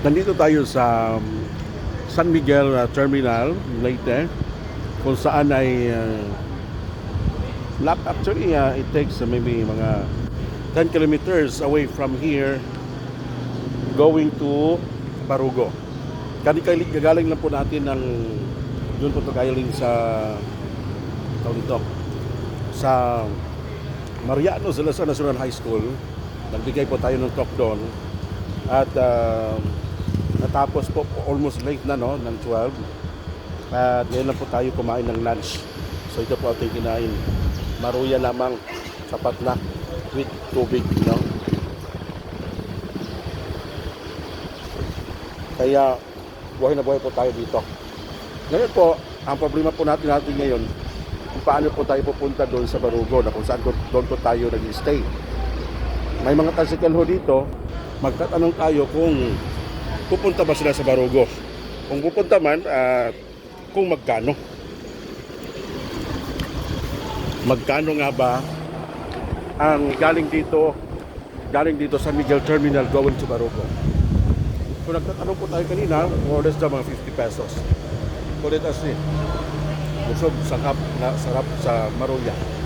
Nandito tayo sa um, San Miguel uh, Terminal, Leyte, kung saan ay uh, lap actually uh, it takes uh, maybe mga 10 kilometers away from here going to Barugo. Kani gagaling lang po natin ng yun po galing sa tawag dito sa Mariano Salazar National High School. Nagbigay po tayo ng talk doon. At uh, natapos po almost late na no, ng 12. At ngayon lang po tayo kumain ng lunch. So ito po ating kinain. Maruya lamang, sapat na with tubig, no? Kaya buhay na buhay po tayo dito. Ngayon po, ang problema po natin natin ngayon, kung paano po tayo pupunta doon sa Barugo na kung saan doon po tayo nag-stay. May mga tricycle ho dito, magtatanong tayo kung pupunta ba sila sa Barugo. Kung pupunta man, ah, kung magkano. Magkano nga ba ang galing dito, galing dito sa Miguel Terminal going to Barugo. Kung nagtatanong po tayo kanina, more or less mga 50 pesos. Kulit as ni. Busog, sakap, na sarap sa Maruya.